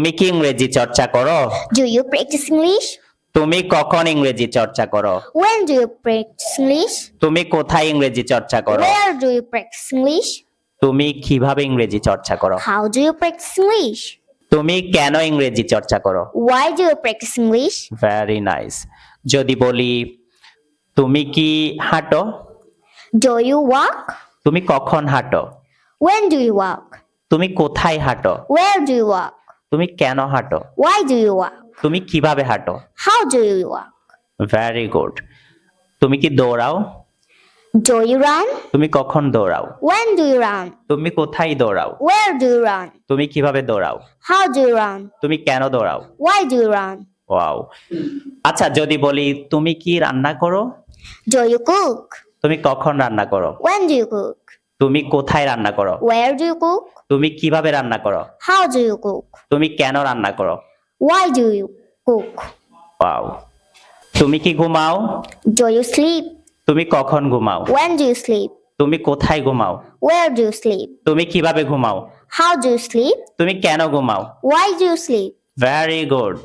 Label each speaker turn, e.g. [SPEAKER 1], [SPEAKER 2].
[SPEAKER 1] তুমি কি ইংরেজি চর্চা করো?
[SPEAKER 2] ডু ইউ প্র্যাকটিস ইংলিশ
[SPEAKER 1] তুমি কখন ইংরেজি চর্চা করো?
[SPEAKER 2] When do you practise English
[SPEAKER 1] তুমি কোথায় ইংরেজি চর্চা করো?
[SPEAKER 2] Where do you practise English
[SPEAKER 1] তুমি কীভাবে ইংরেজি চর্চা করো?
[SPEAKER 2] How do you practise English
[SPEAKER 1] তুমি কেন ইংরেজি চর্চা করো?
[SPEAKER 2] Why do you practise English
[SPEAKER 1] very nice যদি বলি তুমি কি হাঁটো?
[SPEAKER 2] ডু ইউ ওয়াক
[SPEAKER 1] তুমি কখন হাঁটো?
[SPEAKER 2] ওয়েন ডু ইউ ওয়াক
[SPEAKER 1] তুমি কোথায় হাঁটো?
[SPEAKER 2] ওয়েয়ার ডু ইউ ওয়াক
[SPEAKER 1] তুমি কেন হাঁটো?
[SPEAKER 2] ওয়াই ডু ইউ ওয়াক
[SPEAKER 1] তুমি কীভাবে হাঁটো?
[SPEAKER 2] How do you walk
[SPEAKER 1] very good তুমি কি দৌড়াও?
[SPEAKER 2] ডু ইউ রান
[SPEAKER 1] তুমি কখন দৌড়াও?
[SPEAKER 2] ওয়েন ডু ইউ রান
[SPEAKER 1] তুমি কোথায় দৌড়াও?
[SPEAKER 2] ওয়্যার ডু ইউ রান
[SPEAKER 1] তুমি কীভাবে দৌড়াও?
[SPEAKER 2] হাউ ডু ইউ রান
[SPEAKER 1] তুমি কেন দৌড়াও?
[SPEAKER 2] Why do you run
[SPEAKER 1] wow আচ্ছা যদি বলি তুমি কি রান্না করো?
[SPEAKER 2] ডু ইউ কুক
[SPEAKER 1] তুমি কখন রান্না করো?
[SPEAKER 2] ওয়েন ডু ইউ কুক
[SPEAKER 1] তুমি কোথায় রান্না করো
[SPEAKER 2] Where do you cook?
[SPEAKER 1] তুমি কীভাবে রান্না করো
[SPEAKER 2] How do you cook?
[SPEAKER 1] তুমি কেন রান্না করো
[SPEAKER 2] Why do you cook?
[SPEAKER 1] Wow তুমি কি ঘুমাও
[SPEAKER 2] Do you sleep?
[SPEAKER 1] তুমি কখন ঘুমাও
[SPEAKER 2] When do you sleep?
[SPEAKER 1] তুমি কোথায় ঘুমাও
[SPEAKER 2] Where do you sleep?
[SPEAKER 1] তুমি কীভাবে ঘুমাও
[SPEAKER 2] How do you sleep?
[SPEAKER 1] তুমি কেন ঘুমাও
[SPEAKER 2] Why do you sleep?
[SPEAKER 1] Very good